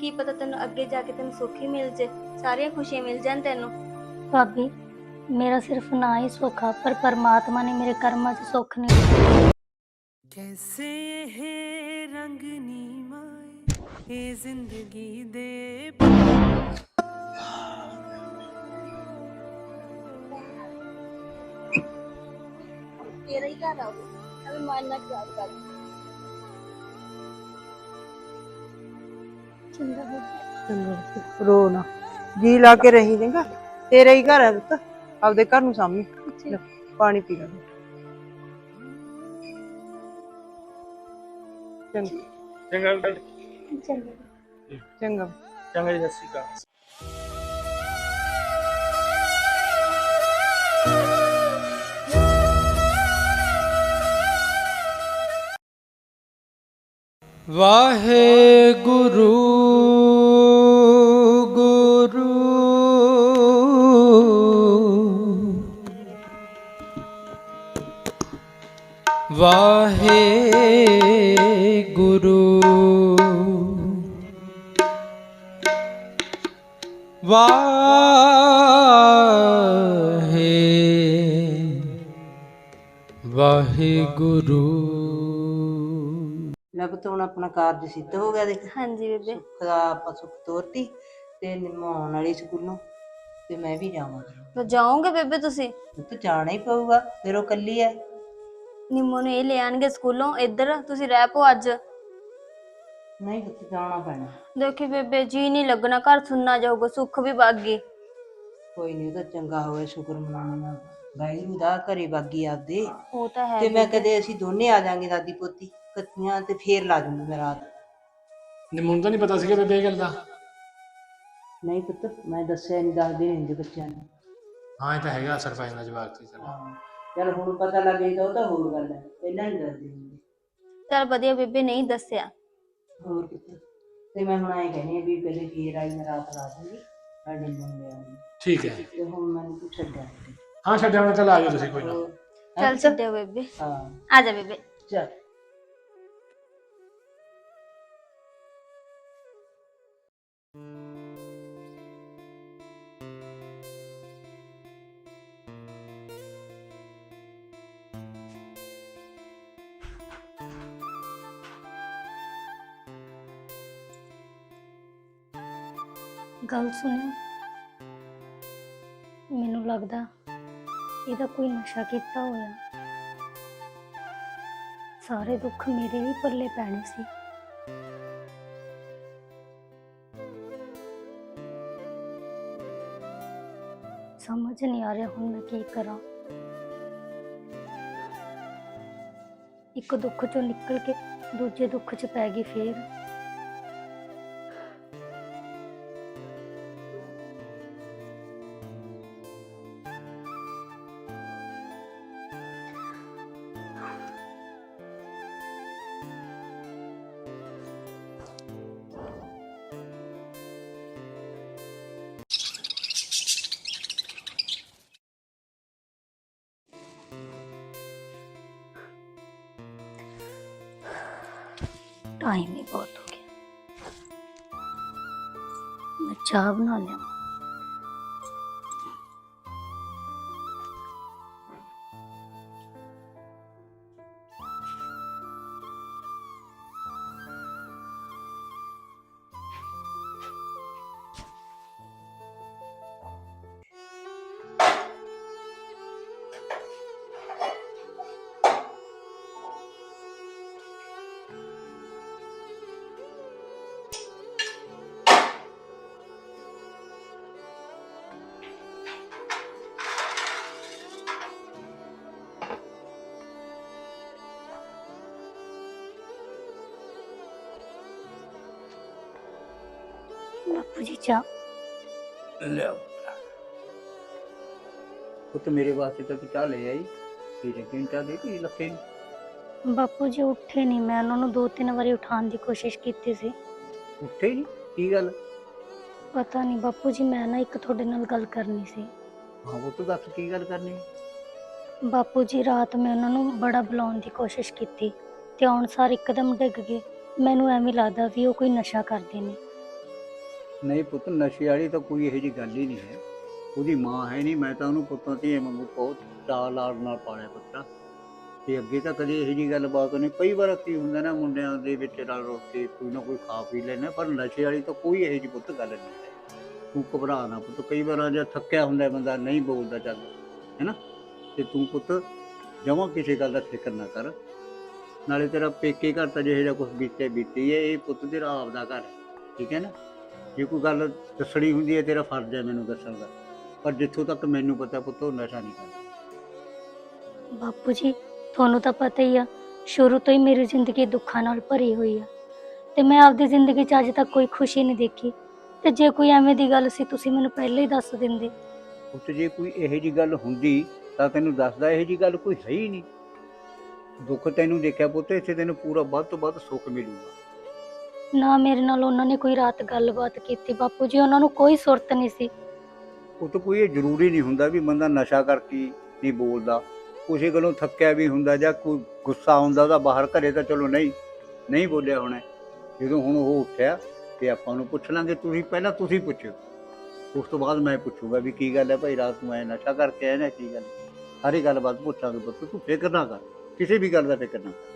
ਕੀ ਪਤਾ ਤੈਨੂੰ ਅੱਗੇ ਜਾ ਕੇ ਤੈਨੂੰ ਸੁੱਖੀ ਮਿਲ ਜੇ ਸਾਰੀਆਂ ਖੁਸ਼ੀਆਂ ਮਿਲ ਜਾਣ ਤੈਨੂੰ। ਭਾਬੀ ਮੇਰਾ ਸਿਰਫ ਨਾ ਹੀ ਸੁੱਖਾ ਪਰ ਪਰਮਾਤਮਾ ਨੇ ਮੇਰੇ ਕਰਮਾਂ 'ਚ ਸੁੱਖ ਨਹੀਂ ਕੈਸੇ ਇਹ ਰੰਗਨੀ ਮਾਏ ਇਹ ਜ਼ਿੰਦਗੀ ਦੇ ਤੇਰਾ ਹੀ ਘਰ ਆਉ ਅਬ ਮਨ ਨਾ ਖਰਾਬ ਕਰ। ਚੰਗਾ ਭਾਬੀ ਰੋ ਨਾ। ਜੀ ਲਾ ਕੇ ਰਹੀ ਦੇਗਾ ਤੇਰਾ ਹੀ ਘਰ ਹੈ ਪੁੱਤ। ਆਪਦੇ ਘਰ ਨੂੰ ਸਾਹਮਣੇ ਲੈ, ਪਾਣੀ ਪੀ ਲੈ। ਚੰਗਾ। ਚੰਗਾ ਚੰਗਾ। ਚੰਗਾ। ਚੰਗਾ ਜੀ ਸਤਿ ਸ਼੍ਰੀ ਅਕਾਲ। ਵਾਹਿਗੁਰੂ ਵਾਹਿਗੁਰੂ। ਲੈ ਪੁੱਤ ਹੁਣ ਆਪਣਾ ਕਾਰਜ ਸਿੱਧ ਹੋ ਗਿਆ ਦੇਖ। ਹਾਂਜੀ ਬੇਬੇ। ਸੁੱਖ ਦਾ ਆਪਾਂ ਸੁੱਖ ਤੋਰਤੀ ਤੇ ਨਿਮਾਉਣ ਵਾਲੀ ਸਕੂਲੋਂ ਤੇ ਮੈਂ ਵੀ ਜਾਵਾਂਗਾ। ਤਾਂ ਜਾਓਗੇ ਬੇਬੇ ਤੁਸੀਂ? ਪੁੱਤ ਜਾਣਾ ਹੀ ਪਊਗਾ ਫਿਰ ਉਹ ਕੱਲੀ ਐ ਨਿੰਮੋ ਨੂੰ ਇਹ ਲੈ ਆਣਗੇ ਸਕੂਲੋਂ ਇੱਧਰ ਤੁਸੀਂ ਰਹਿ ਪੋ ਅੱਜ। ਨਹੀਂ ਪੁੱਤ ਜਾਣਾ ਪੈਣਾ। ਦੇਖੀ ਬੇਬੇ ਜੀ ਨਹੀਂ ਲੱਗਣਾ ਘਰ ਸੁਣਨਾ ਜਾਊਗਾ ਸੁੱਖ ਵੀ ਬਾਗੀ ਕੋਈ ਨਹੀਂ ਉਹਦਾ ਚੰਗਾ ਹੋਵੇ ਸ਼ੁਕਰ ਮਨਾਉਣਾ ਵਾਹਿਗੁਰੂ ਦਾ ਘਰੇ ਬਾਗੀ ਆਪਦੇ। ਉਹ ਤਾਂ ਹੈ ਤੇ ਮੈਂ ਕਦੇ ਅਸੀਂ ਦੋਨੇ ਆ ਜਾਾਂਗੇ ਦਾਦੀ ਪੋਤੀ ਇਕੱਠੀਆਂ ਤੇ ਫੇਰ ਲਾ ਦੂੰਗੀ ਮੈਂ ਰਾਤ। ਨਿਮਨ ਤਾਂ ਨਹੀਂ ਪਤਾ ਸੀਗਾ ਬੇਬੇ ਇਹ ਗੱਲ ਦਾ। ਨਹੀਂ ਪੁੱਤ ਮੈਂ ਦੱਸਿਆ ਨਹੀਂ ਦੱਸਦੇ ਨਹੀਂ ਹੁੰਦੇ ਬੱਚਿਆਂ ਨੂੰ। ਹਾਂ ਇਹ ਤਾਂ ਹੈਗਾ ਅਸਰ ਪੈ ਜਾਂਦਾ ਜਵਾਬ ਤੇ ਚਲੋ। ਹਾਂ ਚਲ ਹੁਣ ਪਤਾ ਲੱਗੇ ਤਾਂ ਉਹ ਤਾਂ ਹੋਰ ਗੱਲ ਹੈ ਪਹਿਲਾਂ ਨਹੀਂ ਦੱਸਦੇ ਹੁੰਦੇ। ਚਲ ਵਧੀਆ ਬੇਬੇ ਨਹੀਂ ਦੱਸਿਆ। ਹੋਰ ਪੁੱਤ ਤੇ ਮੈਂ ਹੁਣ ਆਏ ਕਹਿੰਦੀ ਆ ਵੀ ਕਦੇ ਫੇਰ ਆਈ ਮੈਂ ਰਾਤ ਲਾ ਦੂੰਗੀ ਸਾਡੇ ਮੁੰਡੇ ਆਉਂਦੇ ਠੀਕ ਹੈ। ਤੇ ਹੁਣ ਮੈਨੂੰ ਤੂੰ ਛੱਡਿਆ ਹਾਂ ਛੱਡਿਆ ਹੁਣ ਚੱਲ ਆ ਜਾਓ ਤੁਸੀਂ ਕੋਈ ਨਾ। ਚਲ ਛੱਡਿਓ ਬੇਬੇ। ਹਾਂ। ਆ ਜਾ ਬੇਬੇ। ਚਲ। ਗੱਲ ਸੁਣਿਓ। ਮੈਨੂੰ ਲੱਗਦਾ ਇਹਦਾ ਕੋਈ ਨਸ਼ਾ ਕੀਤਾ ਹੋਇਆ ਸਾਰੇ ਦੁੱਖ ਮੇਰੇ ਹੀ ਪੱਲੇ ਪੈਣੇ ਸੀ ਸਮਝ ਨਹੀਂ ਆ ਰਿਹਾ ਹੁਣ ਮੈਂ ਕੀ ਕਰਾਂ ਇੱਕ ਦੁੱਖ ਚੋਂ ਨਿਕਲ ਕੇ ਦੂਜੇ ਦੁੱਖ 'ਚ ਪੈ ਗਈ ਫੇਰ टाइम ही बहुत हो गया मैं चाय बना लिया ਜੀ ਚਾਹ ਲਿਆਓ ਪੁੱਤ ਮੇਰੇ ਵਾਸਤੇ ਤਾਂ ਤੂੰ ਲੈ ਆਈ। ਤੇ ਜਗੀਨ ਚਾਹ ਦੇ ਤੀ ਲੱਖੇ ਬਾਪੂ ਜੀ ਉੱਠੇ ਨਹੀਂ ਮੈਂ ਉਹਨਾਂ ਨੂੰ ਦੋ ਤਿੰਨ ਵਾਰੀ ਉਠਾਉਣ ਦੀ ਕੋਸ਼ਿਸ਼ ਕੀਤੀ ਸੀ। ਉੱਠੇ ਹੀ ਕੀ ਗੱਲ? ਪਤਾ ਨਹੀਂ ਬਾਪੂ ਜੀ ਮੈਂ ਨਾ ਇੱਕ ਤੁਹਾਡੇ ਨਾਲ ਗੱਲ ਕਰਨੀ ਸੀ। ਹਾਂ ਉਹ ਤੂੰ ਦੱਸ ਕੀ ਗੱਲ ਕਰਨੀ? ਬਾਪੂ ਜੀ ਰਾਤ ਮੈਂ ਉਹਨਾਂ ਨੂੰ ਬੜਾ ਬੁਲਾਉਣ ਦੀ ਕੋਸ਼ਿਸ਼ ਕੀਤੀ ਤੇ ਆਉਣ ਸਾਰ ਇੱਕਦਮ ਡਿੱਗ ਗਏ। ਮੈਨੂੰ ਐਵੇਂ ਲੱਗਦਾ ਵੀ ਉਹ ਕੋਈ ਨਸ਼ਾ ਕਰਦੇ ਨੇ। ਨਹੀਂ ਪੁੱਤ, ਨਸ਼ੇ ਵਾਲੀ ਤਾਂ ਕੋਈ ਇਹੋ ਜਿਹੀ ਗੱਲ ਹੀ ਨਹੀਂ ਹੈ। ਉਹਦੀ ਮਾਂ ਹੈ ਨਹੀਂ, ਮੈਂ ਤਾਂ ਉਹਨੂੰ ਪੁੱਤਾਂ ਧੀਆਂ ਵਾਂਗੂ ਬਹੁਤ ਚਾਅ ਲਾਡ ਨਾਲ ਪਾਲਿਆ ਪੁੱਤਰਾ ਤੇ ਅੱਗੇ ਤਾਂ ਕਦੇ ਇਹੋ ਜਿਹੀ ਗੱਲ ਬਾਤ ਨਹੀਂ, ਕਈ ਵਾਰ ਕੀ ਹੁੰਦਾ ਨਾ, ਮੁੰਡਿਆਂ ਦੇ ਵਿੱਚ ਰਲ ਰਲ ਕੇ ਕੋਈ ਨਾ ਕੋਈ ਖਾ ਪੀ ਲੈਣਾ ਪਰ ਨਸ਼ੇ ਵਾਲੀ ਤਾਂ ਕੋਈ ਇਹੋ ਜਿਹੀ ਪੁੱਤ ਗੱਲ ਨਹੀਂ ਹੈ। ਤੂੰ ਘਬਰਾ ਨਾ ਪੁੱਤ, ਕਈ ਵਾਰ ਜੇ ਥੱਕਿਆ ਹੁੰਦਾ ਬੰਦਾ, ਨਹੀਂ ਬੋਲਦਾ ਚੱਲ, ਹੈਨਾ? ਤੇ ਤੂੰ ਪੁੱਤ ਜਮਾਂ ਕਿਸੇ ਗੱਲ ਦਾ ਫਿਕਰ ਨਾ ਕਰ। ਨਾਲੇ ਤੇਰਾ ਪੇਕੇ ਘਰ ਤਾਂ ਜਿਹੋ ਜਿਹਾ ਕੁਝ ਬੀਤੇ ਬੀਤੀ ਹੈ, ਇਹ ਪੁੱਤ ਤੇਰਾ ਆਪਦਾ ਘਰ ਠੀਕ ਹੈ ਨਾ? ਜੇ ਕੋਈ ਗੱਲ ਦੱਸਣੀ ਹੁੰਦੀ ਹੈ ਤੇਰਾ ਫਰਜ਼ ਹੈ ਮੈਨੂੰ ਦੱਸਣ ਦਾ। ਪਰ ਜਿੱਥੋਂ ਤੱਕ ਮੈਨੂੰ ਪਤਾ ਪੁੱਤ ਉਹ ਨਸ਼ਾ ਨਹੀਂ ਕਰਦਾ ਬਾਪੂ ਜੀ ਤੁਹਾਨੂੰ ਤਾਂ ਪਤਾ ਹੀ ਆ ਸ਼ੁਰੂ ਤੋਂ ਹੀ ਮੇਰੀ ਜ਼ਿੰਦਗੀ ਦੁੱਖਾਂ ਨਾਲ ਭਰੀ ਹੋਈ ਆ। ਤੇ ਮੈਂ ਆਪਦੀ ਜ਼ਿੰਦਗੀ 'ਚ ਅੱਜ ਤੱਕ ਕੋਈ ਖੁਸ਼ੀ ਨਹੀਂ ਦੇਖੀ। ਤੇ ਜੇ ਕੋਈ ਐਵੇਂ ਦੀ ਗੱਲ ਸੀ ਤੁਸੀਂ ਮੈਨੂੰ ਪਹਿਲਾਂ ਹੀ ਦੱਸ ਦਿੰਦੇ। ਉੱਥੇ ਜੇ ਕੋਈ ਇਹੋ ਜੀ ਗੱਲ ਹੁੰਦੀ ਤਾਂ ਤੈਨੂੰ ਦੱਸਦਾ ਇਹੋ ਜੀ ਗੱਲ ਕੋਈ ਹੈ ਹੀ ਨਹੀਂ। ਦੁੱਖ ਤੈਨੂੰ ਦੇਖਿਆ ਪੁੱਤ ਇੱਥੇ ਤੈਨੂੰ ਪੂਰਾ ਵੱਧ ਤੋਂ ਵੱਧ ਸੁੱਖ ਮਿਲੂਗਾ। ਨਾ ਮੇਰੇ ਨਾਲ ਉਹਨਾਂ ਨੇ ਕੋਈ ਰਾਤ ਗੱਲਬਾਤ ਕੀਤੀ, ਬਾਪੂ ਜੀ ਉਹਨਾਂ ਨੂੰ ਕੋਈ ਸੁਰਤ ਨਹੀਂ ਸੀ। ਉਹ ਤਾਂ ਕੋਈ ਇਹ ਜ਼ਰੂਰੀ ਨਹੀਂ ਹੁੰਦਾ ਵੀ ਬੰਦਾ ਨਸ਼ਾ ਕਰਕੇ ਹੀ ਨਹੀਂ ਬੋਲਦਾ। ਉਸੇ ਗੱਲੋਂ ਥੱਕਿਆ ਵੀ ਹੁੰਦਾ ਜਾਂ ਕੋਈ ਗੁੱਸਾ ਆਉਂਦਾ ਤਾਂ ਬਾਹਰ ਘਰੇ ਤਾਂ ਚਲੋ ਨਹੀਂ ਨਹੀਂ ਬੋਲਿਆ ਹੋਣਾ। ਜਦੋਂ ਹੁਣ ਉਹ ਉੱਠਿਆ ਤੇ ਆਪਾਂ ਨੂੰ ਪੁੱਛ ਲਾਂਗੇ, ਤੁਸੀਂ ਪਹਿਲਾਂ ਤੁਸੀਂ ਪੁੱਛੋ ਉਸ ਤੋਂ ਬਾਅਦ ਮੈਂ ਪੁੱਛੂਗਾ ਵੀ ਕੀ ਗੱਲ ਹੈ ਭਾਈ, ਰਾਤ ਨੂੰ ਮੈਂ ਨਸ਼ਾ ਕਰਕੇ ਆਇਆ ਨਾ, ਕੀ ਗੱਲ ਸਾਰੀ ਗੱਲਬਾਤ ਪੁੱਛਾਂਗੇ ਪੁੱਤ, ਤੂੰ ਫਿਕਰ ਨਾ ਕਰ, ਕਿਸੇ ਵੀ ਗੱਲ ਦਾ ਫਿਕਰ ਨਾ ਕਰ।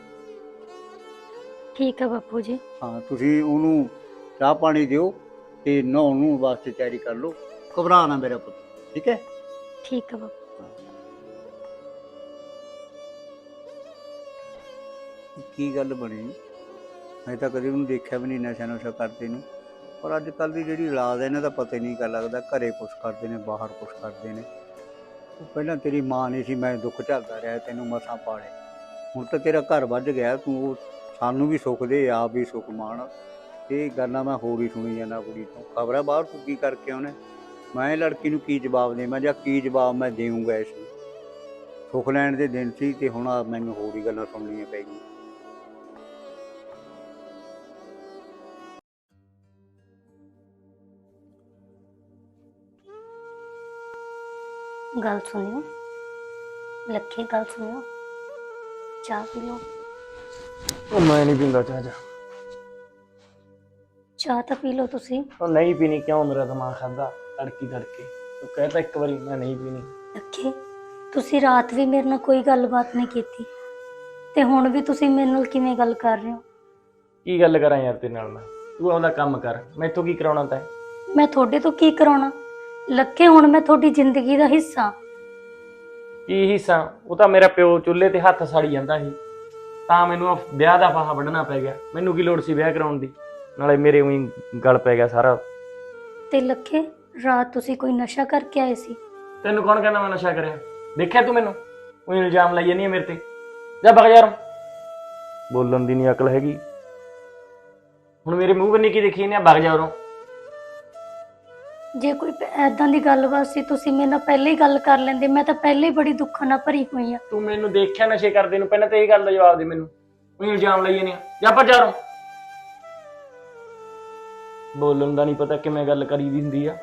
ਠੀਕ ਹੈ ਬਾਪੂ ਜੀ। ਹਾਂ ਤੁਸੀਂ ਉਹਨੂੰ ਚਾਹ ਪਾਣੀ ਦਿਓ ਤੇ ਨਹਾਉਣ ਨੂੰ ਵਾਸਤੇ ਤਿਆਰੀ ਕਰ ਲਓ। ਘਬਰਾ ਨਾ ਮੇਰਾ ਪੁੱਤ ਠੀਕ ਹੈ? ਠੀਕ ਹੈ ਬਾਪੂ। ਕੀ ਗੱਲ ਬਣੀ? ਮੈਂ ਤਾਂ ਕਦੇ ਉਹਨੂੰ ਦੇਖਿਆ ਵੀ ਨਹੀਂ ਨਸ਼ਾ ਨੁਸ਼ਾ ਕਰਦੇ ਨੂੰ। ਪਰ ਅੱਜ ਕੱਲ ਦੀ ਜਿਹੜੀ ਔਲਾਦ ਹੈ ਇਹਨਾਂ ਦਾ ਪਤਾ ਹੀ ਨਹੀਂ ਕਰ ਲੱਗਦਾ। ਘਰੇ ਕੁਛ ਕਰਦੇ ਨੇ ਬਾਹਰ ਕੁਛ ਕਰਦੇ ਨੇ। ਉਹ ਪਹਿਲਾਂ ਤੇਰੀ ਮਾਂ ਨਹੀਂ ਸੀ ਮੈਂ ਦੁੱਖ ਝੱਲਦਾ ਰਿਹਾ ਤੈਨੂੰ ਮਸਾਂ ਪਾਲੇ ਹੁਣ ਤਾਂ ਤੇਰਾ ਘਰ ਵੱਜ ਗਿਆ ਤੂੰ ਉਹ ਸਾਨੂੰ ਵੀ ਸੁੱਖ ਦੇ, ਆਪ ਵੀ ਸੁੱਖ ਮਾਣ ਇਹ ਗੱਲਾਂ ਮੈਂ ਹੋਰ ਹੀ ਸੁਣੀ ਜਾਂਦਾ ਕੁੜੀ ਤੋਂ। ਖਬਰਾਂ ਬਾਹਰ ਤੂੰ ਕਰਕੇ ਉਹਨੇ। ਮੈਂ ਲੜਕੀ ਨੂੰ ਕੀ ਜਵਾਬ ਦੇਵਾਂ ਜਾਂ ਕੀ ਜਵਾਬ ਮੈਂ ਦੇਵਾਂਗਾ ਇਸ ਨੂੰ? ਸੁੱਖ ਲੈਣ ਦੇ ਦਿਨ ਸੀ ਤੇ ਹੁਣ ਆਹ ਮੈਨੂੰ ਹੋਰ ਹੀ ਗੱਲਾਂ ਸੁਣਨੀਆਂ ਪੈ ਗਈਆਂ ਗੱਲ ਸੁਣਿਓ। ਲੱਖੇ ਗੱਲ ਸੁਣਿਓ। ਚਾਹ ਪੀ ਲਓ ਉਹ ਮੈਂ ਨਹੀਂ ਪੀਂਦਾ ਚਾਹ ਜਾ ਚਾਹ ਤਾਂ ਪੀ ਲਓ ਤੁਸੀਂ। ਉਹ ਨਹੀਂ ਪੀਣੀ ਕਿਉਂ? ਮੇਰਾ ਦਿਮਾਗ ਖਾਦਾ ਤੜਕੀ ਤੜਕੇ। ਤੂੰ ਕਹਿਤਾ ਇੱਕ ਵਾਰੀ ਮੈਂ ਨਹੀਂ ਪੀਣੀ। ਲੱਖੇ ਤੁਸੀਂ ਰਾਤ ਵੀ ਮੇਰੇ ਨਾਲ ਕੋਈ ਗੱਲਬਾਤ ਨਹੀਂ ਕੀਤੀ। ਤੇ ਹੁਣ ਵੀ ਤੁਸੀਂ ਮੇਰੇ ਨਾਲ ਕਿਵੇਂ ਗੱਲ ਕਰ ਰਹੇ ਹੋ? ਕੀ ਗੱਲ ਕਰਾਂ ਯਾਰ ਤੇਰੇ ਨਾਲ ਮੈਂ? ਤੂੰ ਆਪਦਾ ਕੰਮ ਕਰ। ਮੈਥੋਂ ਕੀ ਕਰਾਉਣਾ ਤੈਂ? ਮੈਂ ਤੁਹਾਡੇ ਤੋਂ ਕੀ ਕਰਾਉਣਾ? ਲੱਖੇ ਹੁਣ ਮੈਂ ਤੁਹਾਡੀ ਜ਼ਿੰਦਗੀ ਦਾ ਹਿੱਸਾ। ਕੀ ਹਿੱਸਾ? ਉਹ ਤਾਂ ਮੇਰਾ ਪਿਓ ਚੁੱਲ੍ਹੇ ਤੇ ਹੱਥ ਸਾੜੀ ਜਾਂਦਾ ਸੀ। ਤਾਂ ਮੈਨੂੰ ਉਹ ਵਿਆਹ ਦਾ ਫਾਹਾ ਵੱਢਣਾ ਪੈ ਗਿਆ। ਮੈਨੂੰ ਕੀ ਲੋੜ ਸੀ ਵਿਆਹ ਕਰਾਉਣ ਦੀ? ਨਾਲੇ ਮੇਰੇ ਉਹੀ ਗਲ ਪੈ ਗਿਆ ਸਾਰਾ। ਤੇ ਲੱਖੇ ਰਾਤ ਤੁਸੀਂ ਕੋਈ ਨਸ਼ਾ ਕਰਕੇ ਆਏ ਸੀ? ਤੈਨੂੰ ਕੌਣ ਕਹਿੰਦਾ ਮੈਂ ਨਸ਼ਾ ਕਰਿਆ? ਦੇਖਿਆ ਤੂੰ ਮੈਨੂੰ? ਉਹ ਇਲਜ਼ਾਮ ਲਾਈ ਜਾਂਦੀ ਹੈ ਮੇਰੇ ਤੇ। ਜਾ ਬਗ ਯਾਰ ਬੋਲਣ ਦੀ ਨਹੀਂ ਅਕਲ ਹੈਗੀ। ਹੁਣ ਮੇਰੇ ਮੂੰਹ ਬੰਨੀ ਕੀ ਦੇਖੀ ਨੇ ਬਗ ਜਾ ਉਰੋਂ। ਜੇ ਕੋਈ ਐਦਾਂ ਦੀ ਗੱਲਬਾਤ ਸੀ ਤੁਸੀਂ ਮੇਰੇ ਨਾਲ ਪਹਿਲਾਂ ਹੀ ਗੱਲ ਕਰ ਲੈਂਦੇ, ਮੈਂ ਤਾਂ ਪਹਿਲਾਂ ਹੀ ਬੜੀ ਦੁੱਖਾਂ ਨਾਲ ਭਰੀ ਹੋਈ ਆ ਤੂੰ ਮੈਨੂੰ ਦੇਖਿਆ ਨਸ਼ੇ ਕਰਦੇ ਨੂੰ, ਪਹਿਲਾਂ ਤਾਂ ਇਹ ਗੱਲ ਦਾ ਜਵਾਬ ਦੇ ਮੈਨੂੰ। ਉਹ ਇਲਜ਼ਾਮ ਲਾਈ ਜਾਂਦੀ ਆ ਪਰ ਜਾ ਬੋਲਣ ਦਾ ਨਹੀਂ ਪਤਾ ਕਿਵੇਂ ਗੱਲ ਕਰੀ ਦੀ ਹੁੰਦੀ ਆ।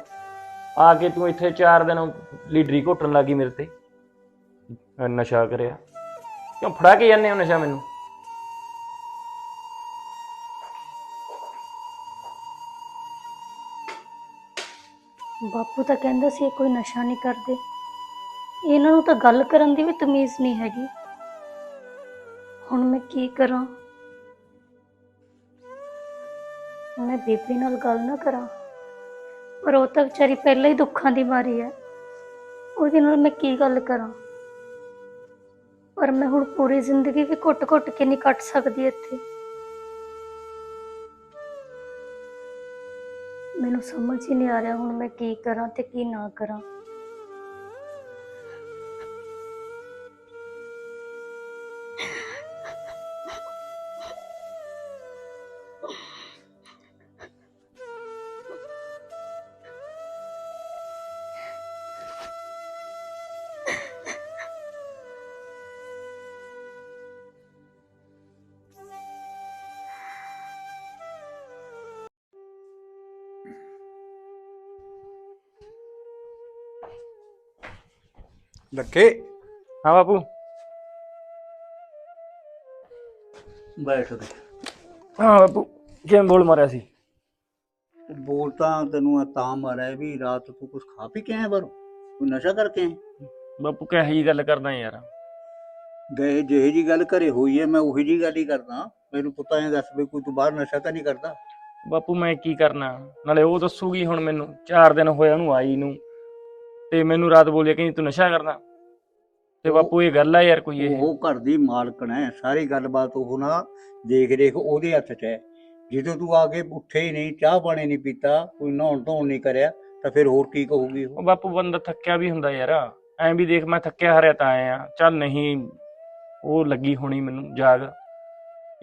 ਆ ਕੇ ਤੂੰ ਇੱਥੇ 4 ਦਿਨ ਲੀਡਰੀ ਘੋਟਣ ਲੱਗੀ ਮੇਰੇ ਤੇ। ਨਸ਼ਾ ਕਰਿਆ। ਕਿਉਂ ਫੜਾ ਕੇ ਜਾਂਦੇ ਹੋ ਨਸ਼ਾ ਮੈਨੂੰ? ਬਾਪੂ ਤਾਂ ਕਹਿੰਦਾ ਸੀ ਇਹ ਕੋਈ ਨਸ਼ਾ ਨਹੀਂ ਕਰਦੇ। ਇਹਨਾਂ ਨੂੰ ਤਾਂ ਗੱਲ ਕਰਨ ਦੀ ਵੀ ਤਮੀਜ਼ ਨਹੀਂ ਹੈਗੀ। ਹੁਣ ਮੈਂ ਕੀ ਕਰਾਂ? ਮੈਂ ਬੀਬੀ ਨਾਲ ਗੱਲ ਨਾ ਕਰਾਂ। ਪਰ ਉਹ ਤਾਂ ਵਿਚਾਰੀ ਪਹਿਲਾਂ ਹੀ ਦੁੱਖਾਂ ਦੀ ਮਾਰੀ ਹੈ। ਉਹਦੇ ਨਾਲ ਮੈਂ ਕੀ ਗੱਲ ਕਰਾਂ? ਪਰ ਮੈਂ ਹੁਣ ਪੂਰੀ ਜ਼ਿੰਦਗੀ ਵੀ ਘੁੱਟ-ਘੁੱਟ ਕੇ ਨਹੀਂ ਕੱਟ ਸਕਦੀ ਇੱਥੇ। ਮੈਨੂੰ ਸਮਝ ਹੀ ਨਹੀਂ ਆ ਰਿਹਾ ਹੁਣ ਮੈਂ ਕੀ ਕਰਾਂ ਤੇ ਕੀ ਨਾ ਕਰਾਂ। ਲੱਖੇ ਹਾਂ ਬਾਪੂ। ਬੈਠ ਦੇ। ਹਾਂ ਬਾਪੂ ਕਿਵੇਂ ਬੋਲ ਮਾਰਿਆ ਸੀ? ਬੋਲ ਤਾਂ ਤੈਨੂੰ ਇਹ ਤਾਂ ਮਾਰਿਆ ਵੀ ਰਾਤ ਤੂੰ ਕੁਝ ਖਾ ਪੀ ਕੇ ਆਇਆ ਬਾਹਰੋਂ? ਕੋਈ ਨਸ਼ਾ ਕਰਕੇ ਆਇਆ? ਬਾਪੂ ਕਿਹੋ ਜੀ ਗੱਲ ਕਰਦਾ ਯਾਰ? ਗਏ ਜਿਹੇ ਜੀ ਗੱਲ ਘਰੇ ਹੋਈ ਹੈ ਮੈਂ ਉਹੀ ਜੀ ਗੱਲ ਹੀ ਕਰਦਾ। ਮੈਨੂੰ ਪਤਾ ਹੈ ਦੱਸ ਵੀ ਕੋਈ ਤੂੰ ਬਾਹਰ ਨਸ਼ਾ ਤਾਂ ਨਹੀਂ ਕਰਦਾ? ਬਾਪੂ ਮੈਂ ਕੀ ਕਰਨਾ? ਨਾਲੇ ਉਹ ਦੱਸੂਗੀ ਹੁਣ ਮੈਨੂੰ। 4 ਦਿਨ ਹੋਏ ਉਹਨੂੰ ਆਈ ਨੂੰ। ਤੇ ਮੈਨੂੰ ਰਾਤ ਬੋਲਿਆ ਕਿ ਤੂੰ ਨਸ਼ਾ ਕਰਦਾ ਤੇ ਬਾਪੂ ਇਹ ਗੱਲ ਆ ਯਾਰ ਕੋਈ ਇਹ। ਉਹ ਘਰ ਦੀ ਮਾਲਕਣ ਹੈ ਸਾਰੀ ਗੱਲਬਾਤ ਉਹ ਨਾ ਦੇਖ ਰੇਖ ਉਹਦੇ ਹੱਥ 'ਚ ਹੈ। ਜਦੋਂ ਤੂੰ ਆ ਕੇ ਉੱਠੇ ਹੀ ਨਹੀਂ ਚਾਹ ਪਾਣੀ ਨਹੀਂ ਪੀਤਾ ਕੋਈ ਨਹਾਉਣ ਧੋਣ ਨਹੀਂ ਕਰਿਆ ਤਾਂ ਫਿਰ ਹੋਰ ਕੀ ਕਹੂਗੀ ਉਹ? ਉਹ ਬਾਪੂ ਬੰਦਾ ਥੱਕਿਆ ਵੀ ਹੁੰਦਾ ਯਾਰ। ਐਂ ਵੀ ਦੇਖ ਮੈਂ ਥੱਕਿਆ ਹਰਿਆ ਤਾਂ ਆਇਆ ਚੱਲ ਨਹੀਂ ਉਹ ਲੱਗੀ ਹੋਣੀ ਮੈਨੂੰ ਜਾਗ।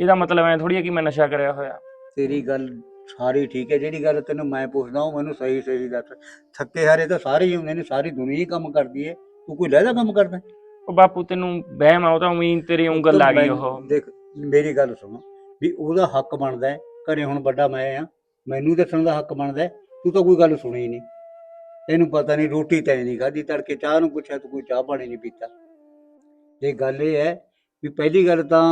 ਇਹਦਾ ਮਤਲਬ ਐ ਥੋੜੀ ਹੈ ਕਿ ਮੈਂ ਨਸ਼ਾ ਕਰਿਆ ਹੋਇਆ। ਤੇਰੀ ਗੱਲ ਸਾਰੀ ਠੀਕ ਹੈ ਜਿਹੜੀ ਗੱਲ ਤੈਨੂੰ ਮੈਂ ਪੁੱਛਦਾ ਉਹ ਮੈਨੂੰ ਸਹੀ ਸਹੀ ਦੱਸ। ਥੱਕੇ ਹਾਰੇ ਤਾਂ ਸਾਰੇ ਹੀ ਹੁੰਦੇ ਨੇ ਸਾਰੀ ਦੁਨੀਆ ਹੀ ਕੰਮ ਕਰਦੀ ਹੈ ਤੂੰ ਕੋਈ ਲਹਿਦਾ ਕੰਮ ਕਰਦਾ? ਹੈ? ਉਹ ਬਾਪੂ ਤੈਨੂੰ ਵਹਿਮ ਆ ਉਹ ਤਾਂ ਉਮੀਦ ਤੇਰੀ ਉਂਗਲ ਆ ਗਈ ਉਹ। ਦੇਖ ਮੇਰੀ ਗੱਲ ਸੁਣ ਵੀ ਉਹਦਾ ਹੱਕ ਬਣਦਾ ਹੈ ਘਰੇ ਹੁਣ ਵੱਡਾ ਮੈਂ ਆ ਮੈਨੂੰ ਦੱਸਣ ਦਾ ਹੱਕ ਬਣਦਾ ਹੈ ਤੂੰ ਤਾਂ ਕੋਈ ਗੱਲ ਸੁਣੀ ਨਹੀਂ ਤੈਨੂੰ ਪਤਾ ਨਹੀਂ ਰੋਟੀ ਤੈਂ ਨਹੀਂ ਖਾਧੀ ਤੜਕੇ ਚਾਹ ਨੂੰ ਪੁੱਛਿਆ ਤੂੰ ਕੋਈ ਚਾਹ ਪਾਣੀ ਨਹੀਂ ਪੀਤਾ। ਇਹ ਗੱਲ ਇਹ ਹੈ ਵੀ ਪਹਿਲੀ ਗੱਲ ਤਾਂ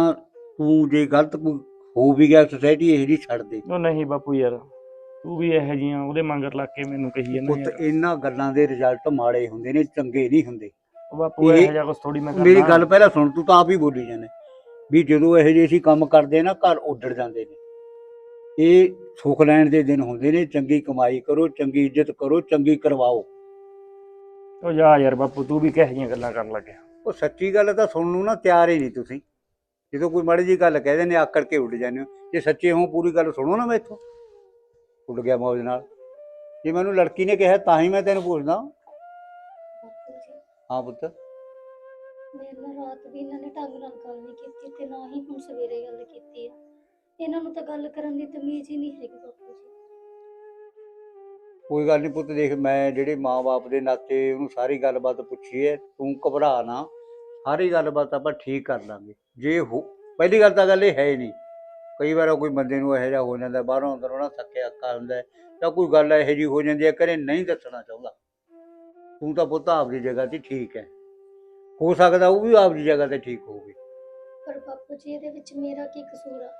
ਤੂੰ ਜੇ ਗਲਤ ਕੋਈ ਹੋ ਵੀ ਗਿਆ ਸੋਸਾਇਟੀ ਇਹ ਜੀ ਛੱਡ ਦੇ। ਉਹ ਨਹੀਂ ਬਾਪੂ ਯਾਰ ਤੂੰ ਵੀ ਇਹੋ ਜੀਆਂ ਉਹਦੇ ਮੰਗਰ ਲੱਗ ਕੇ ਮੈਨੂੰ ਕਹੀ ਜਾਂਦਾ ਪੁੱਤ ਯਾਰ। ਇਹਨਾਂ ਗੱਲਾਂ ਦੇ ਰਿਜ਼ਲਟ ਮਾੜੇ ਹੁੰਦੇ ਨੇ ਚੰਗੇ ਨਹੀਂ ਹੁੰਦੇ। ਉਹ ਬਾਪੂ ਇਹ- ਇਹੋ ਜਿਹਾ ਕੁਝ ਥੋੜੀ ਮੈਂ ਕਰਦਾ। ਮੇਰੀ ਗੱਲ ਪਹਿਲਾਂ ਸੁਣ ਤੂੰ ਤਾਂ ਆਪ ਹੀ ਬੋਲੀ ਜਾਂਦੇ। ਵੀ ਜਦੋਂ ਇਹੋ ਜਿਹੇ ਅਸੀਂ ਕੰਮ ਕਰਦੇ ਨਾ ਘਰ ਉੱਡੜ ਜਾਂਦੇ ਨੇ। ਇਹ ਸੁੱਖ ਲੈਣ ਦੇ ਦਿਨ ਹੁੰਦੇ ਨੇ ਚੰਗੀ ਕਮਾਈ ਕਰੋ ਚੰਗੀ ਇੱਜ਼ਤ ਕਰੋ ਚੰਗੀ ਕਰਵਾਓ। ਉਹ ਜਾ ਯਾਰ ਬਾਪੂ ਤੂੰ ਵੀ ਕਿਹੋ ਜੀਆਂ ਗੱਲਾਂ ਕਰਨ ਲੱਗਿਆ। ਉਹ ਸੱਚੀ ਗੱਲ ਤਾਂ ਸੁਣਨ ਨੂੰ ਨਾ ਤਿਆਰ ਹੀ ਨਹੀਂ ਤੁਸੀਂ। ਜਦੋਂ ਕੋਈ ਮਾੜੀ ਜੀ ਗੱਲ ਕਹਿੰਦੇ ਨੇ ਆਕੜ ਕੇ ਉੱਡ ਜਾਂਦੇ ਹੋ। ਜੇ ਸੱਚੇ ਹੋ ਪੂਰੀ ਗੱਲ ਸੁਣੋ ਨਾ ਮੈਥੋਂ। ਉੱਡ ਗਿਆ ਮੌਜ ਨਾਲ। ਜੇ ਮੈਨੂੰ ਲੜਕੀ ਨੇ ਕਿਹਾ ਤਾਂ ਹੀ ਮੈਂ ਤੈਨੂੰ ਪੁੱਛਦਾ। ਹਾਂ ਪੁੱਤ। ਮੇਰੇ ਨਾਲ ਰਾਤ ਵੀ ਇਹਨਾਂ ਨੇ ਢੰਗ ਨਾਲ ਗੱਲ ਨਹੀਂ ਕੀਤੀ ਤੇ ਨਾ ਹੀ ਹੁਣ ਸਵੇਰੇ ਗੱਲ ਕੀਤੀ ਹੈ ਇਹਨਾਂ ਨੂੰ ਤਾਂ ਗੱਲ ਕਰਨ ਦੀ ਤਮੀਜ਼ ਹੀ ਨਹੀਂ ਹੈਗੀ ਬਾਪੂ ਜੀ। ਕੋਈ ਗੱਲ ਨਹੀਂ ਪੁੱਤ ਦੇਖ ਮੈਂ ਜਿਹੜੇ ਮਾਂ-ਬਾਪ ਦੇ ਨਾਤੇ ਉਹਨੂੰ ਸਾਰੀ ਗੱਲਬਾਤ ਪੁੱਛੀ ਹੈ ਤੂੰ ਘਬਰਾ ਨਾ। ਸਾਰੀ ਗੱਲਬਾਤ ਆਪਾਂ ਠੀਕ ਕਰ ਲਾਂਗੇ। ਜੇ ਹੋ ਪਹਿਲੀ ਗੱਲ ਤਾਂ ਗੱਲ ਇਹ ਹੈ ਹੀ ਨਹੀਂ। ਕਈ ਵਾਰ ਕੋਈ ਬੰਦੇ ਨੂੰ ਇਹੋ ਜਿਹਾ ਹੋ ਜਾਂਦਾ ਬਾਹਰੋਂ ਅੰਦਰੋਂ ਨਾ ਥੱਕਿਆ ਅੱਕਾ ਹੁੰਦਾ ਹੈ, ਕੋਈ ਗੱਲ ਇਹੋ ਜਿਹੀ ਹੋ ਜਾਂਦੀ ਹੈ ਘਰੇ ਨਹੀਂ ਦੱਸਣਾ ਚਾਹੁੰਦਾ। ਤੂੰ ਤਾਂ ਪੁੱਤ ਆਪਦੀ ਜਗ੍ਹਾ ਤੇ ਠੀਕ ਹੈ। ਹੋ ਸਕਦਾ ਉਹ ਵੀ ਆਪਦੀ ਜਗ੍ਹਾ ਤੇ ਠੀਕ ਹੋਵੇ। ਪਰ ਬਾਪੂ ਜੀ ਇਹਦੇ ਵਿੱਚ ਮੇਰਾ ਕੀ ਕਸੂਰ ਆ?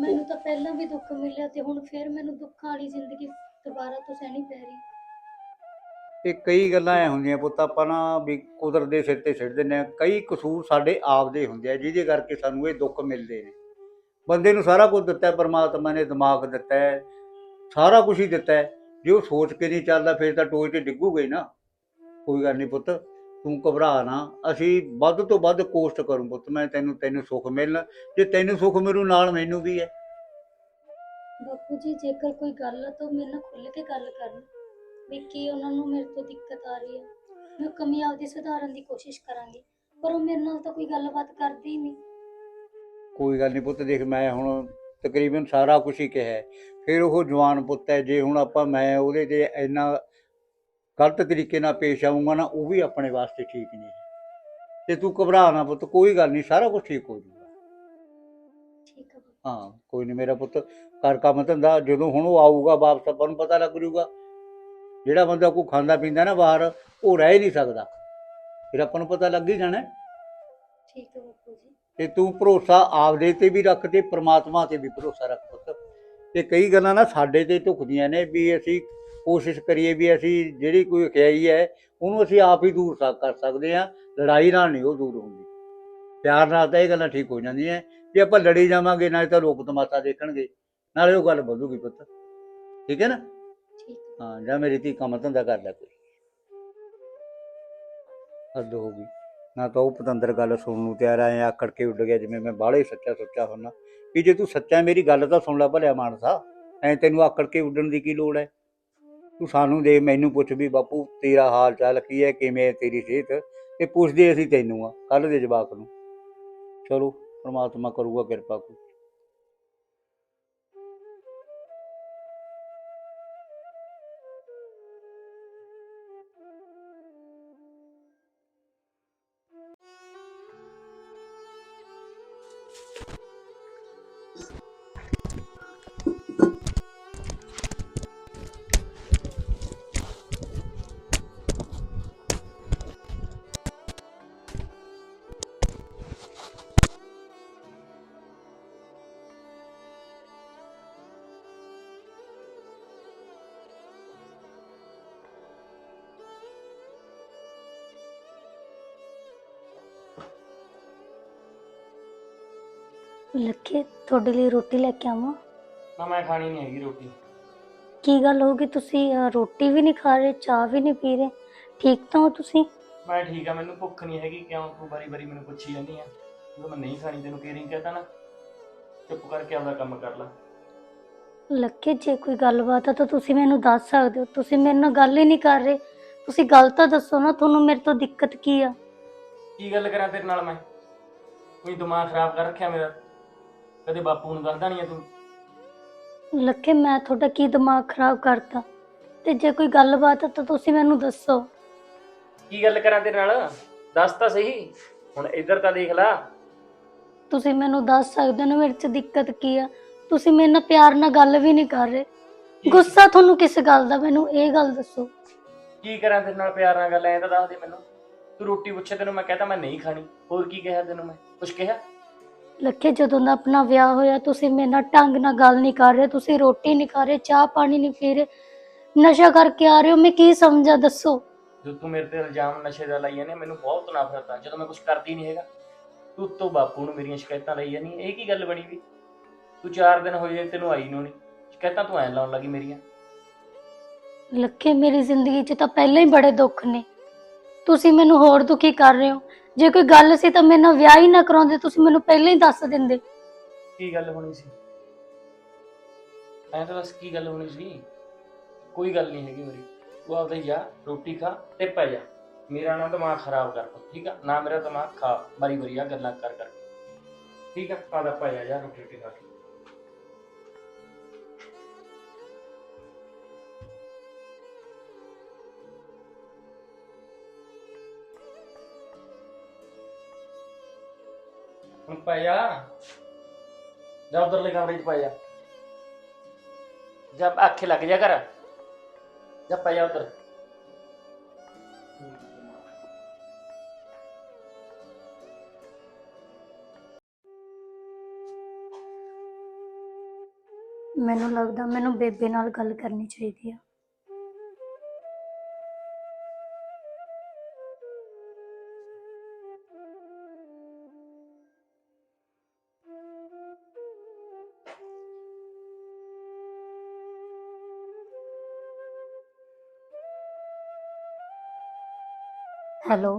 ਮੈਨੂੰ ਤਾਂ ਪਹਿਲਾਂ ਵੀ ਦੁੱਖ ਮਿਲਿਆ ਤੇ ਹੁਣ ਫਿਰ ਮੈਨੂੰ ਦੁੱਖਾਂ ਵਾਲੀ ਜ਼ਿੰਦਗੀ ਦੁਬਾਰਾ ਤੋਂ ਸਹਿਣੀ ਪੈ ਰਹੀ। ਇਹ ਕਈ ਗੱਲਾਂ ਐ ਹੁੰਦੀਆਂ ਪੁੱਤ, ਆਪਾਂ ਨਾ ਵੀ ਕੁਦਰਤ ਦੇ ਸਿਰ ਤੇ ਸਿੱਟ ਦਿੰਦੇ ਆ ਕਈ ਕਸੂਰ ਸਾਡੇ ਆਪ ਦੇ ਹੁੰਦੇ ਆ, ਜਿਹਦੇ ਕਰਕੇ ਸਾਨੂੰ ਇਹ ਦੁੱਖ ਮਿਲਦੇ ਨੇ। ਬੰਦੇ ਨੂੰ ਸਾਰਾ ਕੁਝ ਦਿੱਤਾ ਪਰਮਾਤਮਾ ਨੇ ਦਿਮਾਗ ਦਿੱਤਾ ਹੈ, ਸਾਰਾ ਕੁਝ ਹੀ ਦਿੱਤਾ ਹੈ। ਜੇ ਉਹ ਸੋਚ ਕੇ ਨਹੀਂ ਚੱਲਦਾ, ਫਿਰ ਤਾਂ ਟੋਏ ਚ ਡਿੱਗੂਗਾ ਹੀ ਨਾ। ਕੋਈ ਗੱਲ ਨਹੀਂ ਪੁੱਤ, ਤੂੰ ਘਬਰਾ ਨਾ। ਅਸੀਂ ਵੱਧ ਤੋਂ ਵੱਧ ਕੋਸ਼ਟ ਕਰੂੰ ਪੁੱਤ, ਮੈਂ ਤੈਨੂੰ ਤੈਨੂੰ ਸੁੱਖ ਮਿਲਣ। ਜੇ ਤੈਨੂੰ ਸੁੱਖ ਮਿਲੂ, ਨਾਲ ਮੈਨੂੰ ਵੀ ਹੈ। ਬਾਪੂ ਜੀ, ਜੇਕਰ ਕੋਈ ਗੱਲ ਆ ਤਾਂ ਮੇਰੇ ਨਾਲ ਖੁੱਲ੍ਹ ਕੇ ਗੱਲ ਕਰਨ। ਵੀ ਕੀ ਉਹਨਾਂ ਨੂੰ ਮੇਰੇ ਤੋਂ ਦਿੱਕਤ ਆ ਰਹੀ ਹੈ। ਮੈਂ ਕਮੀ ਆਪਦੀ ਸੁਧਾਰਨ ਦੀ ਕੋਸ਼ਿਸ਼ ਕਰਾਂਗੀ ਪਰ ਉਹ ਮੇਰੇ ਨਾਲ ਤਾਂ ਕੋਈ ਗੱਲਬਾਤ ਕਰਦੀ ਹੀ ਨਹੀਂ। ਕੋਈ ਗੱਲ ਨਹੀਂ ਪੁੱਤ ਦੇਖ ਮੈਂ ਹੁਣ ਤਕਰੀਬਨ ਸਾਰਾ ਕੁਝ ਹੀ ਕਿਹਾ ਹੈ। ਫਿਰ ਉਹ ਜਵਾਨ ਪੁੱਤ ਹੈ ਜੇ ਹੁਣ ਆਪਾਂ ਮੈਂ ਉਹਦੇ ਤੇ ਇੰਨਾ ਗਲਤ ਤਰੀਕੇ ਨਾਲ ਪੇਸ਼ ਆਊਂਗਾ ਨਾ ਉਹ ਵੀ ਆਪਣੇ ਵਾਸਤੇ ਠੀਕ ਨਹੀਂ ਤੇ ਤੂੰ ਘਬਰਾ ਨਾ ਪੁੱਤ ਕੋਈ ਗੱਲ ਨਹੀਂ ਸਾਰਾ ਕੁਝ ਠੀਕ ਹੋ ਜਾਊਗਾ। ਠੀਕ ਹਾਂ ਕੋਈ ਨਹੀਂ ਮੇਰਾ ਪੁੱਤ ਕਰ ਕੰਮ ਧੰਦਾ ਜਦੋਂ ਹੁਣ ਉਹ ਆਊਗਾ ਵਾਪਸ ਆਪਾਂ ਨੂੰ ਪਤਾ ਲੱਗ ਜਾਊਗਾ। ਜਿਹੜਾ ਬੰਦਾ ਕੋਈ ਖਾਂਦਾ ਪੀਂਦਾ ਨਾ ਬਾਹਰ ਉਹ ਰਹਿ ਹੀ ਨਹੀਂ ਸਕਦਾ। ਫਿਰ ਆਪਾਂ ਨੂੰ ਪਤਾ ਲੱਗ ਹੀ ਜਾਣਾ। ਹੈ। ਠੀਕ ਹੈ ਬਾਪੂ ਜੀ। ਤੇ ਤੂੰ ਭਰੋਸਾ ਆਪਦੇ ਤੇ ਵੀ ਰੱਖ ਤੇ ਪ੍ਰਮਾਤਮਾ ਤੇ ਵੀ ਭਰੋਸਾ ਰੱਖ ਪੁੱਤ। ਤੇ ਕਈ ਗੱਲਾਂ ਨਾ ਸਾਡੇ ਤੇ ਝੁਕਦੀਆਂ ਨੇ ਵੀ ਅਸੀਂ ਕੋਸ਼ਿਸ਼ ਕਰੀਏ ਵੀ ਅਸੀਂ ਜਿਹੜੀ ਕੋਈ ਅਖਿਆਈ ਹੈ ਉਹਨੂੰ ਅਸੀਂ ਆਪ ਹੀ ਦੂਰ ਸਕ- ਕਰ ਸਕਦੇ ਹਾਂ। ਲੜਾਈ ਨਾਲ ਨਹੀਂ ਉਹ ਦੂਰ ਹੁੰਦੀ। ਪਿਆਰ ਨਾਲ ਤਾਂ ਇਹ ਗੱਲਾਂ ਠੀਕ ਹੋ ਜਾਂਦੀਆਂ। ਜੇ ਆਪਾਂ ਲੜੀ ਜਾਵਾਂਗੇ ਨਾਲੇ ਤਾਂ ਲੋਕ ਤਮਾਸ਼ਾ ਦੇਖਣਗੇ। ਨਾਲੇ ਉਹ ਗੱਲ ਵਧੂਗੀ ਪੁੱਤ। ਠੀਕ ਹੈ ਨਾ? ਹਾਂ, ਜਾਂ ਮੇਰੀ ਧੀ ਕੰਮ ਧੰਦਾ ਕਰ ਲੈ ਕੋਈ। ਹੱਦ ਹੋ ਗਈ। ਨਾ ਤਾਂ ਉਹ ਪਤੰਦਰ ਗੱਲ ਸੁਣਨ ਨੂੰ ਤਿਆਰ ਆਏ ਆਕੜ ਕੇ ਉੱਡ ਗਿਆ ਜਿਵੇਂ ਮੈਂ ਬਾਹਲਾ ਹੀ ਸੱਚਾ ਸੁੱਚਾ ਹੁੰਨਾ। ਵੀ ਜੇ ਤੂੰ ਸੱਚਾ ਮੇਰੀ ਗੱਲ ਤਾਂ ਸੁਣ ਲੈ ਭਲਿਆ ਮਾਨਸਾ, ਐ ਤੈਨੂੰ ਆਕੜ ਕੇ ਉੱਡਣ ਦੀ ਕੀ ਲੋੜ ਹੈ ਤੂੰ ਸਾਨੂੰ ਦੇ, ਮੈਨੂੰ ਪੁੱਛ ਵੀ ਬਾਪੂ ਤੇਰਾ ਹਾਲ ਚਾਲ ਕੀ ਹੈ ਕਿਵੇਂ ਹੈ ਤੇਰੀ ਸਿਹਤ? ਤੇ ਪੁੱਛਦੇ ਅਸੀਂ ਤੈਨੂੰ ਆ ਕੱਲ ਦੇ ਜਵਾਕ ਨੂੰ। ਚਲੋ, ਪਰਮਾਤਮਾ ਕਰੂਗਾ ਕਿਰਪਾ ਕੋਈ। ਲੱਖੇ ਤੁਹਾਡੇ ਲਈ ਰੋਟੀ ਲੈ ਕੇ ਆਵਾਂ? ਨਾ ਮੈਂ ਖਾਣੀ ਨਹੀਂ ਹੈਗੀ ਰੋਟੀ। ਕੀ ਗੱਲ ਹੋ ਗਈ? ਤੁਸੀਂ ਅਹ, ਰੋਟੀ ਵੀ ਨਹੀਂ ਖਾ ਰਹੇ ਚਾਹ ਵੀ ਨਹੀਂ ਪੀ ਰਹੇ। ਠੀਕ ਤਾਂ ਹੋ ਤੁਸੀਂ? ਮੈਂ ਠੀਕ ਆ ਮੈਨੂੰ ਭੁੱਖ ਨਹੀਂ ਹੈਗੀ ਕਿਉਂ? ਤੂੰ ਬਾਰੀ ਬਾਰੀ ਮੈਨੂੰ ਪੁੱਛੀ ਜਾਂਦੀ ਆ। ਜਦੋਂ ਮੈਂ ਨਹੀਂ ਖਾਣੀ ਤੈਨੂੰ ਕੇਰਿੰਗ ਕਹਤਾ ਨਾ ਚੁੱਪ ਕਰਕੇ ਆਪਦਾ ਕੰਮ ਕਰ ਲੈ। ਲੱਖੇ ਜੇ ਕੋਈ ਗੱਲਬਾਤ ਆ ਤਾਂ ਤੁਸੀਂ ਮੈਨੂੰ ਦੱਸ ਸਕਦੇ ਹੋ। ਤੁਸੀਂ ਮੇਰੇ ਨਾਲ ਗੱਲ ਹੀ ਨਹੀਂ ਕਰ ਰਹੇ। ਤੁਸੀਂ ਗੱਲ ਤਾਂ ਦੱਸੋ ਨਾ ਤੁਹਾਨੂੰ ਮੇਰੇ ਤੋਂ ਦਿੱਕਤ ਕੀ ਆ? ਕੀ ਗੱਲ ਕਰਾਂ ਤੇਰੇ ਨਾਲ ਮੈਂ? ਕੋਈ ਦਿਮਾਗ ਖਰਾਬ ਕਰ ਰੱਖਿਆ ਮੇਰਾ? ਕਦੇ ਬਾਪੂ ਨੂੰ ਦੱਸਦਾ ਨਹੀਂ ਆ ਤੂੰ? ਲੱਖੇ ਮੈਂ ਤੁਹਾਡਾ ਕੀ ਦਿਮਾਗ ਖਰਾਬ ਕਰਤਾ? ਤੇ ਜੇ ਕੋਈ ਗੱਲਬਾਤ ਆ ਤਾਂ ਤੁਸੀਂ ਮੈਨੂੰ ਦੱਸੋ। ਕੀ ਗੱਲ ਕਰਾਂ ਤੇਰੇ ਨਾਲ? ਦੱਸ ਤਾਂ ਸਹੀ। ਹੁਣ ਇੱਧਰ ਤਾਂ ਦੇਖ ਲੈ। ਤੁਸੀਂ ਮੈਨੂੰ ਦੱਸ ਸਕਦੇ ਹੋ ਨਾ ਮੇਰੇ 'ਚ ਦਿੱਕਤ ਕੀ ਆ। ਤੁਸੀਂ ਮੇਰੇ ਨਾਲ ਪਿਆਰ ਨਾਲ ਗੱਲ ਵੀ ਨਹੀਂ ਕਰ ਰਹੇ। ਗੁੱਸਾ ਤੁਹਾਨੂੰ ਕਿਸ ਗੱਲ ਦਾ? ਮੈਨੂੰ ਇਹ ਗੱਲ ਦੱਸੋ। ਕੀ ਕਰਾਂ ਤੇਰੇ ਨਾਲ ਪਿਆਰ ਨਾਲ ਗੱਲ? ਐ ਤਾਂ ਦੱਸ ਦੇ ਮੈਨੂੰ। ਤੂੰ ਰੋਟੀ ਪੁੱਛੇ ਤੈਨੂੰ ਮੈਂ ਕਹਤਾ ਮੈਂ ਨਹੀਂ ਖਾਣੀ। ਹੋਰ ਕੀ ਕਿਹਾ ਤੈਨੂੰ ਮੈਂ? ਕੁਛ ਕਿਹਾ? ਲੱਖੇ ਜਦੋਂ ਦਾ ਆਪਣਾ ਵਿਆਹ ਹੋਇਆ ਤੁਸੀਂ ਮੇਰੇ ਨਾਲ ਢੰਗ ਨਾਲ ਗੱਲ ਨਹੀਂ ਕਰ ਰਹੇ ਤੁਸੀਂ ਰੋਟੀ ਨਹੀਂ ਖਾ ਰਹੇ ਚਾਹ ਪਾਣੀ ਨਹੀਂ ਪੀ ਰਹੇ ਨਸ਼ਾ ਕਰਕੇ ਆ ਰਹੇ ਹੋ ਮੈਂ ਕੀ ਸਮਝਾਂ ਦੱਸੋ? ਜਦੋਂ ਤੂੰ ਮੇਰੇ ਤੇ ਇਲਜ਼ਾਮ ਨਸ਼ੇ ਦਾ ਲਾਈ ਜਾਂਦੇ ਮੈਨੂੰ ਬਹੁਤ ਨਫ਼ਰਤ ਆ ਜਦੋਂ ਮੈਂ ਕੁਝ ਕਰਦੀ ਨਹੀਂ ਹੈਗਾ ਤੂੰ ਤੋਂ ਬਾਪੂ ਨੂੰ ਮੇਰੀਆਂ ਸ਼ਿਕਾਇਤਾਂ ਲਈ ਜਾਂਦੀ ਇਹ ਕੀ ਗੱਲ ਬਣੀ ਵੀ? ਤੂੰ 4 ਦਿਨ ਹੋਏ ਤੈਨੂੰ ਆਈ ਨੂੰ ਨਹੀਂ ਸ਼ਿਕਾਇਤਾਂ ਤੂੰ ਐ ਲਾਉਣ ਲੱਗੀ ਮੇਰੀਆਂ। ਲੱਖੇ ਮੇਰੀ ਜ਼ਿੰਦਗੀ 'ਚ ਤਾਂ ਪਹਿਲਾਂ ਹੀ ਬੜੇ ਦੁੱਖ ਨੇ। ਤੁਸੀਂ ਮੈਨੂੰ ਹੋਰ ਦੁਖੀ ਕਰ ਰਹੇ ਹੋ ਜੇ ਕੋਈ ਗੱਲ ਸੀ ਤਾਂ ਮੇਰੇ ਨਾਲ ਵਿਆਹ ਹੀ ਨਾ ਕਰਾਉਂਦੇ, ਤੁਸੀਂ ਮੈਨੂੰ ਪਹਿਲਾਂ ਹੀ ਦੱਸ ਦਿੰਦੇ। ਕੀ ਗੱਲ ਹੋਣੀ ਸੀ? ਐਂ ਤਾਂ ਬਸ ਕੀ ਗੱਲ ਹੋਣੀ ਸੀ? ਕੋਈ ਗੱਲ ਨਹੀਂ ਹੈਗੀ ਮੇਰੀ। ਤੂੰ ਆਪਦੇ ਜਾ, ਰੋਟੀ ਖਾ ਤੇ ਪੈ ਜਾ। ਮੇਰਾ ਨਾ ਦਿਮਾਗ ਖਰਾਬ ਕਰ ਤੂੰ, ਠੀਕ ਆ? ਨਾ ਮੇਰਾ ਦਿਮਾਗ ਖਾ ਬਾਰੀ ਬਾਰੀ ਆ ਗੱਲਾਂ ਕਰ ਕਰ ਠੀਕ ਆ? ਆਦਾ ਪੈ ਜਾ ਜਾ ਰੋਟੀ ਰੋਟੀ ਖਾ ਕੇ। ਹੁਣ ਪੈ ਜਾ ਉਧਰਲੇ ਕਮਰੇ 'ਚ ਪੈ ਜਬ ਆਖੇ ਲੱਗ ਜਾ ਕਰ ਜਾ ਪੈ ਉਧਰ। ਮੈਨੂੰ ਲੱਗਦਾ ਮੈਨੂੰ ਬੇਬੇ ਨਾਲ ਗੱਲ ਕਰਨੀ ਚਾਹੀਦੀ ਆ। ਹੈਲੋ।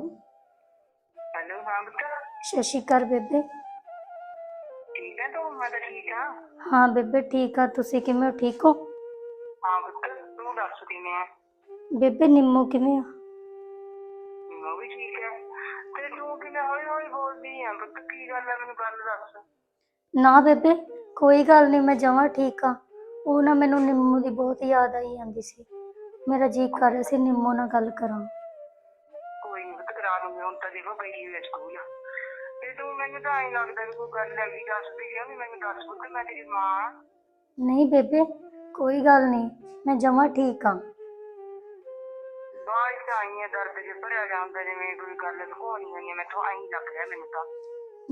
ਹੈਲੋ ਹਾਂ ਸਤਿ ਸ਼੍ਰੀ ਅਕਾਲ ਬੇਬੇ। ਠੀਕ ਹੈ ਤੂੰ? ਮੈਂ ਤਾਂ ਠੀਕ ਹਾਂ ਹਾਂ ਬੇਬੇ ਠੀਕ ਆ। ਤੁਸੀਂ ਕਿਵੇਂ ਹੋ? ਠੀਕ ਹੋ? ਹਾਂ ਬਤਾ ਤੂੰ ਦੱਸ ਕਿਵੇਂ ਆ? ਬੇਬੇ ਨਿੰਮੋ ਕਿਵੇਂ ਆ? ਮੈਂ ਵੀ ਠੀਕ ਹੈ ਤੇ ਤੂੰ ਕਿਵੇਂ ਹੌਲੀ ਹੌਲੀ ਬੋਲਦੀ ਆ ਬਤ ਕੀ ਗੱਲ ਹੈ ਮੈਨੂੰ ਗੱਲ ਦੱਸ। ਨਾ ਬੇਬੇ ਕੋਈ ਗੱਲ ਨਹੀਂ ਮੈਂ ਜਮਾਂ ਠੀਕ ਆ। ਉਹ ਨਾ ਮੈਨੂੰ ਨਿੰਮੋ ਦੀ ਬਹੁਤ ਯਾਦ ਆਈ ਜਾਂਦੀ ਸੀ। ਮੇਰਾ ਜੀ ਕਰ ਰਿਹਾ ਸੀ ਨਿੰਮੋ ਨਾਲ ਗੱਲ ਕਰਾਂ। ਹੁਣ ਤਾਂ ਦੇਖੋ ਗਈ ਹੋਈ ਹੈ ਸਕੂਲ। ਤੇ ਤੂੰ ਮੈਨੂੰ ਤਾਂ ਐਂ ਲੱਗਦਾ ਵੀ ਕੋਈ ਗੱਲ ਹੈਗੀ ਦੱਸ ਵੀ ਗਿਆ ਵੀ ਮੈਨੂੰ ਦੱਸ ਪੁੱਤ ਮੈਂ ਤੇਰੀ ਮਾਂ ਆਂ। ਨਹੀਂ ਬੇਬੇ ਕੋਈ ਗੱਲ ਨਹੀਂ ਮੈਂ ਜਮਾਂ ਠੀਕ ਆ ਬਾਹਰ ਤਾਂ ਆਈ ਹੈ ਦਰਦ ਜੇ ਭਰਿਆ ਜਾਂਦਾ ਜਿਵੇਂ ਕੋਈ ਗੱਲ ਲੁਕਾਉਣੀ ਹੋਈ ਹੈ ਮੈਥੋਂ ਐਂ ਲੱਗ ਰਿਹਾ ਮੈਨੂੰ ਤਾਂ।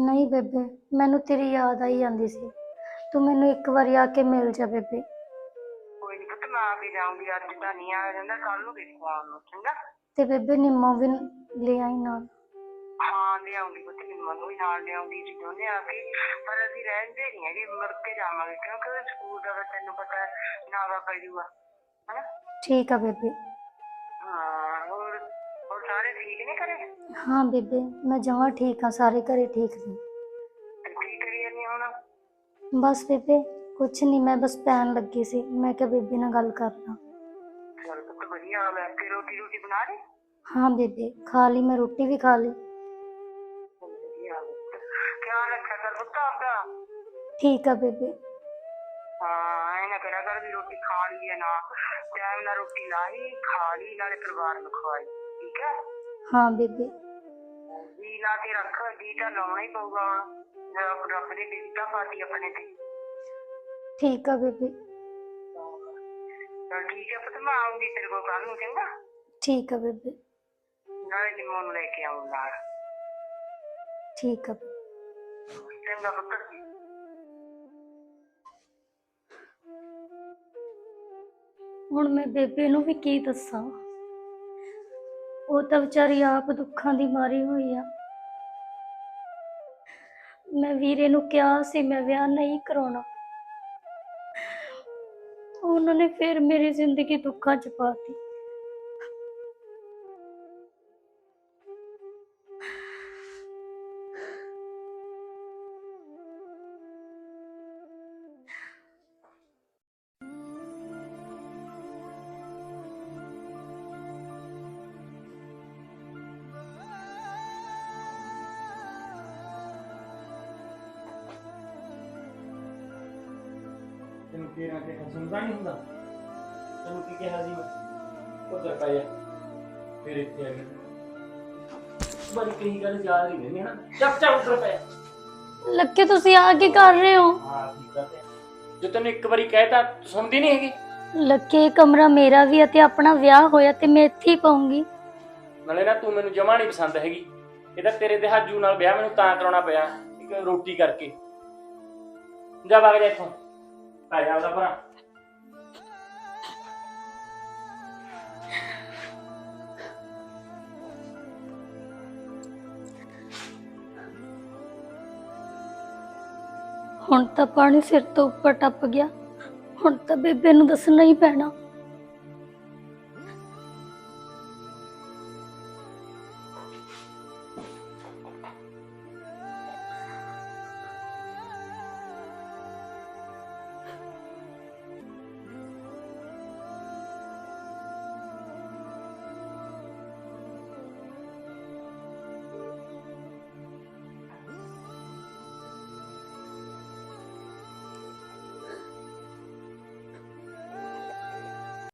ਨਹੀਂ ਬੇਬੇ ਮੈਨੂੰ ਤੇਰੀ ਯਾਦ ਆਈ ਜਾਂਦੀ ਸੀ। ਤੂੰ ਮੈਨੂੰ ਇੱਕ ਵਾਰੀ ਆ ਕੇ ਮਿਲ ਜਾ ਬੇਬੇ। ਕੋਈ ਨਹੀਂ ਪੁੱਤ ਮੈਂ ਆ ਕੇ ਜਾਊਂਗੀ ਅੱਜ ਤਾਂ ਨਹੀਂ ਆ ਜਾਂਦਾ ਕੱਲ ਨੂੰ ਦੇਖੋ ਆਉਣ ਨੂੰ ਚੰਗਾ? ਤੇ ਬੇਬੇ ਨਿੰਮੋ ਵੀ ਲੈ ਆਈ ਨਾਲ। ਹਾਂ ਲਿਆਉਂਗੀ ਪੁੱਤ ਨਿੰਮਾ ਨੂੰ ਵੀ ਨਾਲ ਲਿਆਉਂਗੀ ਜੀ ਦੋਨੇ ਆ ਕੇ ਪਰ ਅਸੀਂ ਰਹਿੰਦੇ ਨਹੀਂ ਹੈਗੇ ਮੁੜ ਕੇ ਜਾਵਾਂਗੇ ਕਿਉਂਕਿ ਸਕੂਲ ਦਾ ਫਿਰ ਤੈਨੂੰ ਪਤਾ ਨਾਵਾ ਪੈ ਜੂਗਾ ਹਨਾ? ਠੀਕ ਆ ਬੇਬੇ। ਹਾਂ ਹੋਰ ਹੋਰ ਸਾਰੇ ਠੀਕ ਨੇ ਘਰੇ? ਹਾਂ ਬੇਬੇ ਮੈਂ ਜਮਾਂ ਠੀਕ ਆ ਸਾਰੇ ਘਰੇ ਠੀਕ ਨੇ। ਤੇ ਕੀ ਕਰੀ ਜਾਂਦੀ ਹੁਣ? ਬਸ ਬੇਬੇ ਕੁਛ ਨਹੀਂ ਮੈਂ ਬਸ ਪੈਣ ਲੱਗੀ ਸੀ। ਮੈਂ ਕਿਹਾ ਬੇਬੇ ਨਾਲ ਗੱਲ ਕਰਨਾ ਚਲ ਪੁੱਤ ਵਧੀਆ ਰੋਟੀ ਰੋਟੀ ਬਣਾ ਲਈ? ਹਾਂ ਬੇਬੇ ਖਾ ਲਈ ਮੈਂ ਰੋਟੀ ਵੀ ਖਾ ਲਈ। ਚੱਲ ਵਧੀਆ ਹਾਲ ਹੈ। ਖਿਆਲ ਰੱਖਿਆ ਕਰ ਪੁੱਤ ਆਪਦਾ। ਠੀਕ ਆ ਬੇਬੇ। ਹਾਂ ਐ ਨਾ ਕਰਿਆ ਕਰ ਵੀ ਰੋਟੀ ਖਾ ਲਈ ਹੈ ਨਾ। ਟਾਈਮ ਨਾਲ ਰੋਟੀ ਲਾਈ ਖਾ ਲਈ ਨਾਲੇ ਪਰਿਵਾਰ ਨੂੰ ਖਵਾਈ ਠੀਕ ਹੈ? ਹਾਂ ਬੇਬੇ। ਜੀ ਲਾ ਕੇ ਰੱਖ ਜੀ ਤਾਂ ਲਾਉਣਾ ਹੀ ਪਊਗਾ। ਹੁਣ ਰੱਬ ਰੱਬ ਦੇ ਦਿੱਤਾ ਪਾਤੀ ਆਪਣੇ ਤੇ। ਠੀਕ ਆ ਬੇਬੇ। ਚਲ ਠੀਕ ਹੈ ਪੁੱਤ ਮੈਂ ਆਉਂਗੀ ਤੇਰੇ ਕੋਲ ਕੱਲ ਨੂੰ ਚੰਗਾ? ਠੀਕ ਆ ਬੇਬੇ। ਨਾਲੇ ਨਿੰਮੋ ਨੂੰ ਲੈ ਕੇ ਆਉਂ ਨਾਲ। ਠੀਕ ਆ ਚੰਗਾ ਪੁੱਤ। ਹੁਣ ਮੈਂ ਬੇਬੇ ਨੂੰ ਵੀ ਕੀ ਦੱਸਾਂ? ਉਹ ਤਾਂ ਵਿਚਾਰੀ ਆਪ ਦੁੱਖਾਂ ਦੀ ਮਾਰੀ ਹੋਈ ਆ। ਮੈਂ ਵੀਰੇ ਨੂੰ ਕਿਹਾ ਸੀ ਮੈਂ ਵਿਆਹ ਨਹੀਂ ਕਰਾਉਣਾ। ਉਹਨਾਂ ਨੇ ਫਿਰ ਮੇਰੀ ਜ਼ਿੰਦਗੀ ਦੁੱਖਾਂ ਚ ਪਾਤੀ ਤੈਨੂੰ ਕਿਹਾ ਕਿ ਸੁਣਦਾ ਨਹੀਂ ਹੁੰਦਾ। ਤੈਨੂੰ ਕੀ ਕਿਹਾ ਸੀ ਮੈਂ? ਉਧਰ ਪੈ ਜਾ ਫਿਰ ਇੱਥੇ ਆ ਗਿਆ। ਬੜੀ ਕਈ ਗੱਲ ਯਾਦ ਨਹੀਂ ਰਹਿੰਦੀ ਹਨਾ। ਚੱਪ ਚੱਪ ਉਧਰ ਪੈ। ਜਾ। ਲੱਕੇ ਤੁਸੀਂ ਆ ਕੀ ਕਰ ਰਹੇ ਹੋ? ਹਾਂ ਠੀਕ ਆ ਤੇ। ਜੇ ਤੈਨੂੰ ਇੱਕ ਵਾਰੀ ਕਹਿਤਾ ਸੁਣਦੀ ਨਹੀਂ ਹੈਗੀ? ਲੱਕੇ ਕਮਰਾ ਮੇਰਾ ਵੀ ਹੈ ਤੇ ਆਪਣਾ ਵਿਆਹ ਹੋਇਆ ਤੇ ਮੈਂ ਇੱਥੇ ਹੀ ਪਾਉਂਗੀ ਨਾਲੇ ਨਾ ਤੂੰ ਮੈਨੂੰ ਜਮਾ ਨਹੀਂ ਪਸੰਦ ਹੈਗੀ। ਇਹ ਤਾਂ ਤੇਰੇ ਦਹਾਜੂ ਨਾਲ ਵਿਆਹ ਮੈਨੂੰ ਤਾਂ ਕਰਾਉਣਾ ਪਿਆ। ਇੱਕ ਰੋਟੀ ਕਰਕੇ। ਜਾ ਵਗ ਜਾ ਇੱਥੋਂ। ਪੈ ਜਾ ਉਹਦਾ ਭਰਾ। ਹੁਣ ਤਾਂ ਪਾਣੀ ਸਿਰ ਤੋਂ ਉੱਪਰ ਟੱਪ ਗਿਆ। ਹੁਣ ਤਾਂ ਬੇਬੇ ਨੂੰ ਦੱਸਣਾ ਹੀ ਪੈਣਾ।